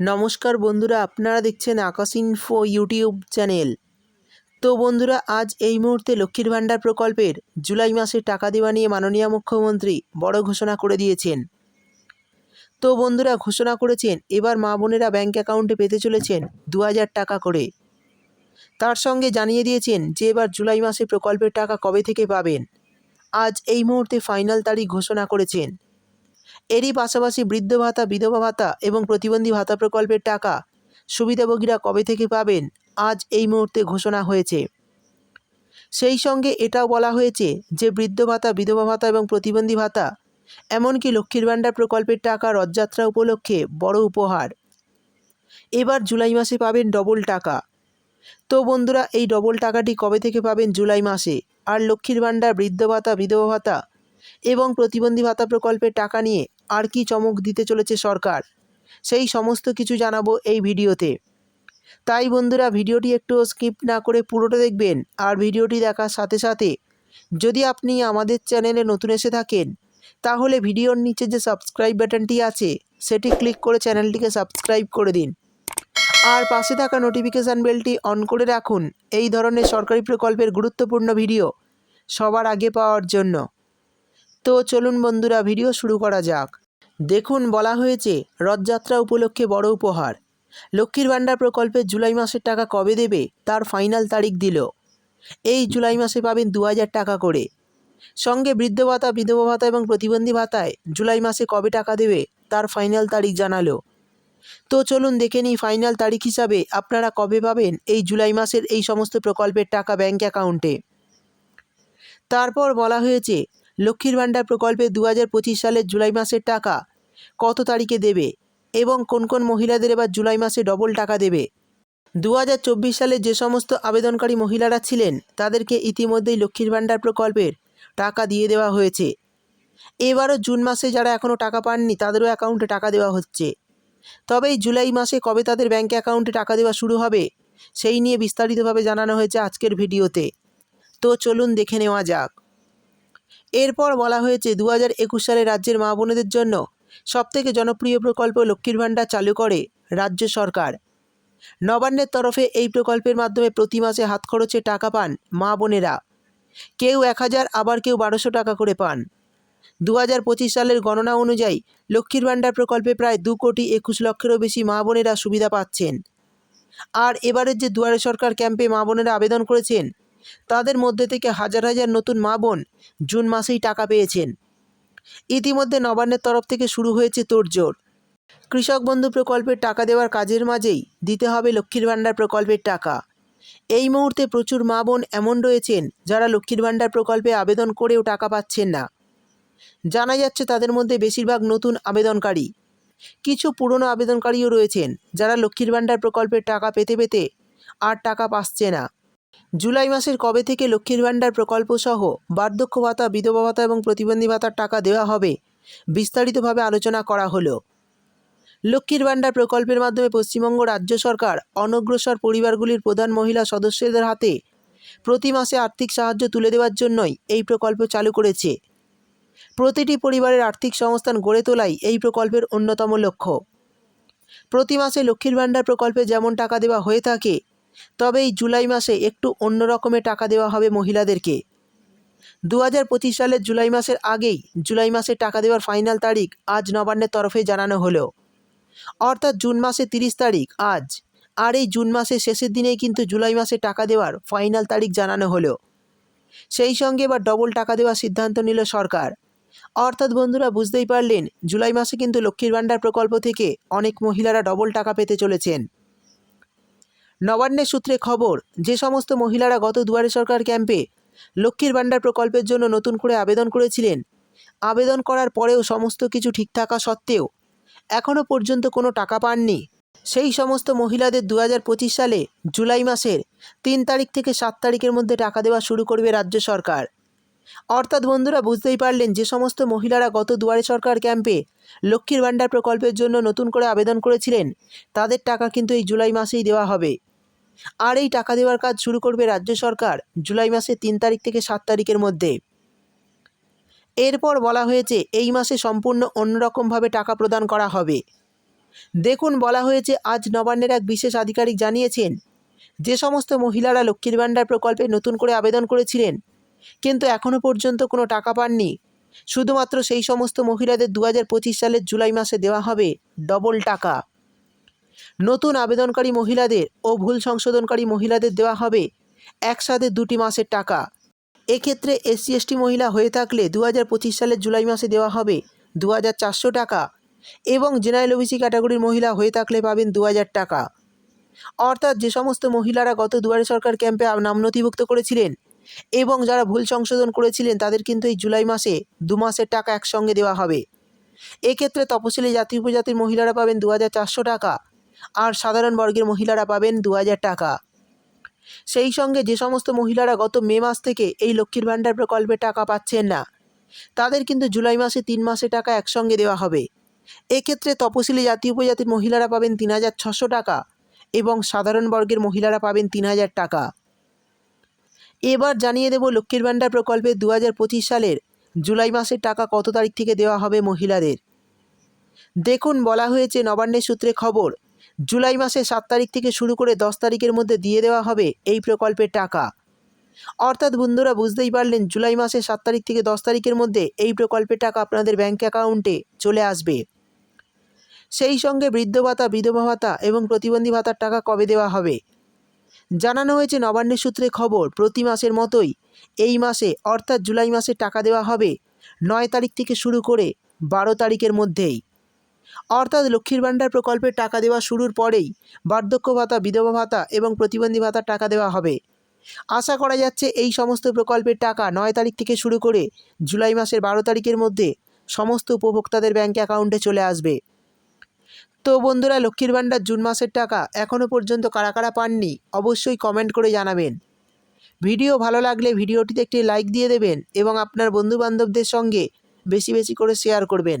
নমস্কার বন্ধুরা, আপনারা দেখছেন আকাশ ইনফো ইউটিউব চ্যানেল তো বন্ধুরা, আজ এই মুহূর্তে লক্ষ্মীর ভাণ্ডার প্রকল্পের জুলাই মাসে টাকা দেওয়া নিয়ে মাননীয় মুখ্যমন্ত্রী বড় ঘোষণা করে দিয়েছেন। তো বন্ধুরা, ঘোষণা করেছেন, এবার মা বোনেরা ব্যাঙ্ক অ্যাকাউন্টে পেতে চলেছেন দু হাজার টাকা করে। তার সঙ্গে জানিয়ে দিয়েছেন যে এবার জুলাই মাসে প্রকল্পের টাকা কবে থেকে পাবেন। আজ এই মুহূর্তে ফাইনাল তারিখ ঘোষণা করেছেন। এরই পাশাপাশি বৃদ্ধ ভাতা, বিধবা ভাতা এবং প্রতিবন্ধী ভাতা প্রকল্পের টাকা সুবিধাভোগীরা কবে থেকে পাবেন, আজ এই মুহূর্তে ঘোষণা হয়েছে। সেই সঙ্গে এটাও বলা হয়েছে যে, বৃদ্ধ ভাতা, বিধবা ভাতা এবং প্রতিবন্ধী ভাতা, এমনকি লক্ষ্মীর ভাণ্ডার প্রকল্পের টাকা রথযাত্রা উপলক্ষে বড় উপহার। এবার জুলাই মাসে পাবেন ডবল টাকা। তো বন্ধুরা, এই ডবল টাকাটি কবে থেকে পাবেন জুলাই মাসে? আর লক্ষ্মীর ভাণ্ডার, বৃদ্ধ ভাতা, বিধবা ভাতা এবং প্রতিবন্ধী ভাতা প্রকল্পের টাকা নিয়ে আর কি চমক দিতে চলেছে সরকার? সেই সমস্ত কিছু জানাব এই ভিডিওতে। তাই বন্ধুরা, ভিডিওটি একটু স্কিপ না করে পুরোটা দেখবেন আর ভিডিওটি দেখার সাথে সাথে যদি আপনি আমাদের চ্যানেলে নতুন এসে থাকেন, তাহলে ভিডিওর নিচে যে সাবস্ক্রাইব বাটনটি আছে, সেটি ক্লিক করে চ্যানেলটিকে সাবস্ক্রাইব করে দিন। আর পাশে থাকা নোটিফিকেশান বেলটি অন করে রাখুন। এই ধরনের সরকারি প্রকল্পের গুরুত্বপূর্ণ ভিডিও সবার আগে পাওয়ার জন্য। তো চলুন বন্ধুরা, ভিডিও শুরু করা যাক। দেখুন, বলা হয়েছে, রথযাত্রা উপলক্ষে বড় উপহার। লক্ষ্মীর ভাণ্ডার প্রকল্পের জুলাই মাসের টাকা কবে দেবে? তার ফাইনাল তারিখ দিল। এই জুলাই মাসে পাবেন দু হাজার টাকা করে। সঙ্গে বৃদ্ধ ভাতা, বিধবা ভাতা এবং প্রতিবন্ধী ভাতায় জুলাই মাসে কবে টাকা দেবে? তার ফাইনাল তারিখ জানালো। তো চলুন দেখে নিই, ফাইনাল তারিখ হিসাবে আপনারা কবে পাবেন এই জুলাই মাসের এই সমস্ত প্রকল্পের টাকা ব্যাঙ্ক অ্যাকাউন্টে? তারপর বলা হয়েছে লক্ষ্মীর ভাণ্ডার প্রকল্পে দু হাজার পঁচিশ সালের জুলাই মাসের টাকা। কত তারিখে দেবে? এবং কোন কোন মহিলাদের এবার জুলাই মাসে ডবল টাকা দেবে? দু হাজার চব্বিশ সালে যে সমস্ত আবেদনকারী মহিলারা ছিলেন, তাদেরকে ইতিমধ্যেই লক্ষ্মীর ভাণ্ডার প্রকল্পের টাকা দিয়ে দেওয়া হয়েছে। এবারও জুন মাসে যারা এখনও টাকা পাননি, তাদেরও অ্যাকাউন্টে টাকা দেওয়া হচ্ছে। তবে জুলাই মাসে কবে তাদের ব্যাঙ্ক অ্যাকাউন্টে টাকা দেওয়া শুরু হবে, সেই নিয়ে বিস্তারিতভাবে জানানো হয়েছে আজকের ভিডিওতে। তো চলুন দেখে নেওয়া যাক। এরপর বলা হয়েছে দু একুশ সালে রাজ্যের মা বোনেদের জন্য সবথেকে জনপ্রিয় প্রকল্প লক্ষ্মীর ভাণ্ডার চালু করে রাজ্য সরকার। নবান্নের তরফে এই প্রকল্পের মাধ্যমে প্রতি মাসে হাত খরচে টাকা পান মা বোনেরা। কেউ এক হাজার, আবার কেউ বারোশো টাকা করে পান। দু হাজার পঁচিশ সালের গণনা অনুযায়ী লক্ষ্মীর ভাণ্ডার প্রকল্পে প্রায় দু কোটি একুশ লক্ষেরও বেশি মা বোনেরা সুবিধা পাচ্ছেন। আর এবারের যে দুয়ারে সরকার ক্যাম্পে মা বোনেরা আবেদন করেছেন তাদের মধ্যে থেকে হাজার হাজার নতুন মা বোন জুন মাসেই টাকা পেয়েছেন। ইতিমধ্যে নবান্নের তরফ থেকে শুরু হয়েছে তোড়জোড়। কৃষক বন্ধু প্রকল্পের টাকা দেওয়ার কাজের মাঝেই দিতে হবে লক্ষ্মীর ভাণ্ডার প্রকল্পের টাকা। এই মুহূর্তে প্রচুর মা বোন এমন রয়েছেন যারা লক্ষ্মীর ভাণ্ডার প্রকল্পে আবেদন করেও টাকা পাচ্ছেন না। জানা যাচ্ছে তাদের মধ্যে বেশিরভাগ নতুন আবেদনকারী। কিছু পুরনো আবেদনকারীও রয়েছেন যারা লক্ষ্মীর ভাণ্ডার প্রকল্পের টাকা পেতে পেতে আর টাকা পাচ্ছে না। জুলাই মাসের কবে থেকে লক্ষ্মীর ভাণ্ডার প্রকল্প সহ বার্ধক্য ভাতা, বিধবা ভাতা এবং প্রতিবন্ধী ভাতার টাকা দেওয়া হবে? বিস্তারিতভাবে আলোচনা করা হলো। লক্ষ্মীর ভাণ্ডার প্রকল্পের মাধ্যমে পশ্চিমবঙ্গ রাজ্য সরকার অনগ্রসর পরিবারগুলির প্রধান মহিলা সদস্যদের হাতে প্রতি মাসে আর্থিক সাহায্য তুলে দেওয়ার জন্যই এই প্রকল্প চালু করেছে। প্রতিটি পরিবারের আর্থিক সংস্থান গড়ে তোলাই এই প্রকল্পের অন্যতম লক্ষ্য। প্রতি মাসে লক্ষ্মীর ভাণ্ডার প্রকল্পে যেমন টাকা দেওয়া হয়ে থাকে তবে এই জুলাই মাসে একটু অন্য রকমের টাকা দেওয়া হবে মহিলাদেরকে। দু হাজার পঁচিশ সালের জুলাই মাসের আগেই জুলাই মাসে টাকা দেওয়ার ফাইনাল তারিখ আজ নবান্নের তরফে জানানো হলো। অর্থাৎ জুন মাসে তিরিশ তারিখ আজ। আর এই জুন মাসের শেষের দিনেই কিন্তু জুলাই মাসে টাকা দেওয়ার ফাইনাল তারিখ জানানো হলো। সেই সঙ্গে এবার ডবল টাকা দেওয়ার সিদ্ধান্ত নিল সরকার। অর্থাৎ বন্ধুরা, বুঝতেই পারলেন, জুলাই মাসে কিন্তু লক্ষ্মীর ভাণ্ডার প্রকল্প থেকে অনেক মহিলারা ডবল টাকা পেতে চলেছেন। নবান্নের সূত্রে খবর, যে সমস্ত মহিলারা গত দুয়ারে সরকার ক্যাম্পে লক্ষ্মীর ভাণ্ডার প্রকল্পের জন্য নতুন করে আবেদন করেছিলেন, আবেদন করার পরেও সমস্ত কিছু ঠিক থাকা সত্ত্বেও এখনও পর্যন্ত কোনো টাকা পাননি। সেই সমস্ত মহিলাদের দু হাজার পঁচিশ সালে জুলাই মাসের তিন তারিখ থেকে সাত তারিখের মধ্যে টাকা দেওয়া শুরু করবে রাজ্য সরকার। অর্থাৎ বন্ধুরা, বুঝতেই পারলেন যে সমস্ত মহিলারা গত দুয়ারে সরকার ক্যাম্পে লক্ষ্মীর ভাণ্ডার প্রকল্পের জন্য নতুন করে আবেদন করেছিলেন, তাদের টাকা কিন্তু এই জুলাই মাসেই দেওয়া হবে। আর এই টাকা দেওয়ার কাজ শুরু করবে রাজ্য সরকার জুলাই মাসের তিন তারিখ থেকে সাত তারিখের মধ্যে। এরপর বলা হয়েছে এই মাসে সম্পূর্ণ অন্যরকমভাবে টাকা প্রদান করা হবে। দেখুন, বলা হয়েছে আজ নবান্নের এক বিশেষ আধিকারিক জানিয়েছেন, যে সমস্ত মহিলারা লক্ষ্মীর ভাণ্ডার প্রকল্পে নতুন করে আবেদন করেছিলেন, কিন্তু এখনও পর্যন্ত কোনো টাকা পাননি। শুধুমাত্র সেই সমস্ত মহিলাদের দু হাজার পঁচিশ সালের জুলাই মাসে দেওয়া হবে ডবল টাকা। নতুন আবেদনকারী মহিলাদের ও ভুল সংশোধনকারী মহিলাদের দেওয়া হবে একসাথে দুটি মাসের টাকা। এক্ষেত্রে এসসি, এসটি মহিলা হয়ে থাকলে দু হাজার পঁচিশ সালের জুলাই মাসে দেওয়া হবে দু হাজার চারশো টাকা এবং জেনারেল ওবিসি ক্যাটাগরির মহিলা হয়ে থাকলে পাবেন দু হাজার টাকা। অর্থাৎ যে সমস্ত মহিলারা গত দুয়ারে সরকার ক্যাম্পে নাম নথিভুক্ত করেছিলেন এবং যারা ভুল সংশোধন করেছিলেন, তাদের কিন্তু এই জুলাই মাসে দু মাসের টাকা একসঙ্গে দেওয়া হবে। এক্ষেত্রে তপশিলি জাতি উপজাতির মহিলারা পাবেন দু হাজার চারশো টাকা আর সাধারণ বর্গের মহিলারা পাবেন দু হাজার টাকা। সেই সঙ্গে যে সমস্ত মহিলারা গত মে মাস থেকে এই লক্ষ্মীর ভাণ্ডার প্রকল্পে টাকা পাচ্ছেন না, তাদের কিন্তু জুলাই মাসে তিন মাসে টাকা একসঙ্গে দেওয়া হবে। এক্ষেত্রে তপশিলি জাতি উপজাতির মহিলারা পাবেন তিন হাজার ছশো টাকা এবং সাধারণ বর্গের মহিলারা পাবেন তিন হাজার টাকা। এবার জানিয়ে দেব লক্ষ্মীর ভাণ্ডার প্রকল্পে দু হাজার পঁচিশ সালের জুলাই মাসের টাকা কত তারিখ থেকে দেওয়া হবে মহিলাদের। দেখুন, বলা হয়েছে নবান্নের সূত্রে খবর জুলাই মাসে সাত তারিখ থেকে শুরু করে দশ তারিখের মধ্যে দিয়ে দেওয়া হবে এই প্রকল্পের টাকা। অর্থাৎ বন্ধুরা, বুঝতেই পারলেন, জুলাই মাসে সাত তারিখ থেকে দশ তারিখের মধ্যে এই প্রকল্পের টাকা আপনাদের ব্যাঙ্ক অ্যাকাউন্টে চলে আসবে। সেই সঙ্গে বৃদ্ধ ভাতা, বিধবা ভাতা এবং প্রতিবন্ধী ভাতার টাকা কবে দেওয়া হবে? জানানো হয়েছে নবান্নের সূত্রে খবর, প্রতি মাসের মতোই এই মাসে, অর্থাৎ জুলাই মাসে টাকা দেওয়া হবে নয় তারিখ থেকে শুরু করে বারো তারিখের মধ্যেই। অর্থাৎ লক্ষ্মীর ভাণ্ডার প্রকল্পের টাকা দেওয়া শুরুর পরেই বার্ধক্য ভাতা, বিধবা ভাতা এবং প্রতিবন্ধী ভাতার টাকা দেওয়া হবে। আশা করা যাচ্ছে এই সমস্ত প্রকল্পের টাকা নয় তারিখ থেকে শুরু করে জুলাই মাসের বারো তারিখের মধ্যে সমস্ত উপভোক্তাদের ব্যাঙ্ক অ্যাকাউন্টে চলে আসবে। তো বন্ধুরা, লক্ষ্মীর ভাণ্ডার জুন মাসের টাকা এখনও পর্যন্ত কারা কারা পাননি অবশ্যই কমেন্ট করে জানাবেন। ভিডিও ভালো লাগলে ভিডিওটিতে একটি লাইক দিয়ে দেবেন এবং আপনার বন্ধুবান্ধবদের সঙ্গে বেশি বেশি করে শেয়ার করবেন।